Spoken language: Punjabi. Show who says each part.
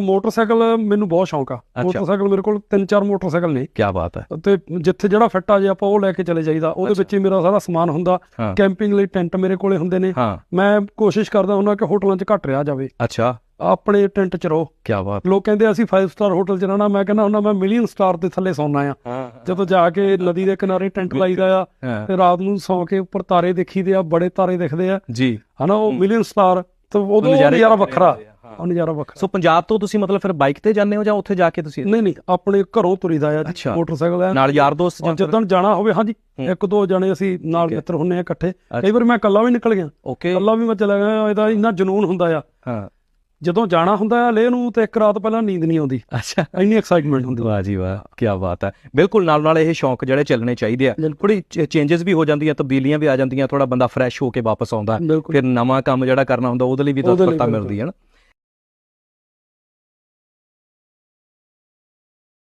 Speaker 1: ਮੋਟਰਸਾਈਕਲ ਮੈਨੂੰ ਬਹੁਤ ਸ਼ੌਂਕ ਆ। ਮੋਟਰਸਾਈਕਲ ਮੇਰੇ ਕੋਲ ਤਿੰਨ ਚਾਰ ਮੋਟਰਸਾਈਕਲ ਨੇ।
Speaker 2: ਕੀ ਬਾਤ ਹੈ।
Speaker 1: ਤੇ ਜਿੱਥੇ ਜਿਹੜਾ ਫਿੱਟ ਆ ਜੇ ਆਪਾਂ ਉਹ ਲੈ ਕੇ ਚਲੇ ਜਾਈਦਾ ਉਹਦੇ ਵਿੱਚ ਹੀ ਮੇਰਾ ਸਾਰਾ ਸਮਾਨ ਹੁੰਦਾ। ਕੈਂਪਿੰਗ ਲਈ ਟੈਂਟ ਮੇਰੇ ਕੋਲੇ ਹੁੰਦੇ ਨੇ। ਮੈਂ ਕੋਸ਼ਿਸ਼ ਕਰਦਾ ਹੁੰਦਾ ਕਿ ਹੋਟਲਾਂ 'ਚ ਘੱਟ ਰਿਹਾ ਜਾਵੇ।
Speaker 2: ਅੱਛਾ।
Speaker 1: ਆਪਣੇ ਟੈਂਟ 'ਚ ਰਹੋ।
Speaker 2: ਕੀ ਬਾਤ।
Speaker 1: ਲੋਕ ਕਹਿੰਦੇ ਅਸੀਂ 5 ਸਟਾਰ ਹੋਟਲ 'ਚ ਰਹਿਣਾ ਮੈਂ ਕਹਿੰਦਾ ਹੁੰਦਾ ਮੈਂ ਮਿਲੀਅਨ ਸਟਾਰ ਦੇ ਥੱਲੇ ਸੌਣਾ ਆ। ਜਦੋਂ ਜਾ ਕੇ ਨਦੀ ਦੇ ਕਿਨਾਰੇ ਟੈਂਟ ਲਾਈਦਾ ਆ ਤੇ ਰਾਤ ਨੂੰ ਸੌਂ ਕੇ ਉੱਪਰ ਤਾਰੇ ਦੇਖੀਦੇ ਆ ਬੜੇ ਤਾਰੇ ਦਿਖਦੇ ਆ।
Speaker 2: ਜੀ।
Speaker 1: ਹਨਾ ਉਹ ਮਿਲੀਅਨ ਸਟਾਰ ਤੇ ਉਦੋਂ
Speaker 2: ਨਜ਼ਾਰੇ
Speaker 1: ਨਜ਼ਾਰਾ
Speaker 2: ਵੱਖਰੇ।
Speaker 1: ਉਹ ਨਜ਼ਾਰਾ ਵੱਖਰਾ।
Speaker 2: ਸੋ ਪੰਜਾਬ ਤੋਂ ਤੁਸੀਂ ਮਤਲਬ ਫਿਰ ਬਾਈਕ ਤੇ ਜਾਂਦੇ ਹੋ ਜਾਂ ਉੱਥੇ ਜਾ ਕੇ ਤੁਸੀਂ?
Speaker 1: ਨਹੀਂ ਨਹੀਂ ਆਪਣੇ ਘਰੋਂ ਤੁਰੀਦਾ ਆ ਜੀ। ਮੋਟਰਸਾਈਕਲ ਆ।
Speaker 2: ਨਾਲ ਯਾਰ ਦੋਸਤ ਜਾਂ
Speaker 1: ਜਦੋਂ ਜਾਣਾ ਹੋਵੇ ਹਾਂਜੀ
Speaker 2: ਹੂੰ।
Speaker 1: ਇੱਕ ਦੋ ਜਣੇ ਅਸੀਂ ਨਾਲ
Speaker 2: ਹੈ।
Speaker 1: ਮਿੱਤਰ ਹੁੰਨੇ ਆ ਇਕੱਠੇ। ਕਈ ਵਾਰ ਮੈਂ ਇਕੱਲਾ ਵੀ ਨਿਕਲ ਗਿਆ। ਇਕੱਲਾ ਵੀ ਮੈਂ ਚਲਾ ਗਿਆ ਇਹਦਾ ਇੰਨਾ ਜਨੂਨ ਹੁੰਦਾ ਆ।
Speaker 2: ਹਾਂ।
Speaker 1: ਜਦੋਂ ਜਾਣਾ ਹੁੰਦਾ ਆ ਲੇਹ ਨੂੰ ਤੇ ਇੱਕ ਰਾਤ ਪਹਿਲਾਂ ਨੀਂਦ ਨਹੀਂ ਆਉਂਦੀ।
Speaker 2: ਅੱਛਾ।
Speaker 1: ਇੰਨੀ ਐਕਸਾਈਟਮੈਂਟ ਹੁੰਦੀ।
Speaker 2: ਵਾਹ ਜੀ ਵਾਹ ਕੀ ਬਾਤ ਹੈ। ਬਿਲਕੁਲ ਨਾਲ ਨਾਲ ਇਹ ਸ਼ੌਂਕ ਜਿਹੜੇ ਚੱਲਣੇ ਚਾਹੀਦੇ ਆ। ਥੋੜੀ ਚੇਂਜਸ ਵੀ ਹੋ ਜਾਂਦੀਆਂ ਤਬਦੀਲੀਆਂ ਵੀ ਆ ਜਾਂਦੀਆਂ ਥੋੜਾ ਬੰਦਾ ਫਰੈਸ਼ ਹੋ ਕੇ ਵਾਪਸ ਆਉਂਦਾ। ਫਿਰ ਨਵਾਂ ਕੰਮ ਜਿਹੜਾ ਕਰਨਾ ਹੁੰਦਾ ਉਹਦੇ ਲਈ ਵੀ ਤਤਪਰਤਾ। ਮਿਲਦੀ ਹੈ ਨਾ।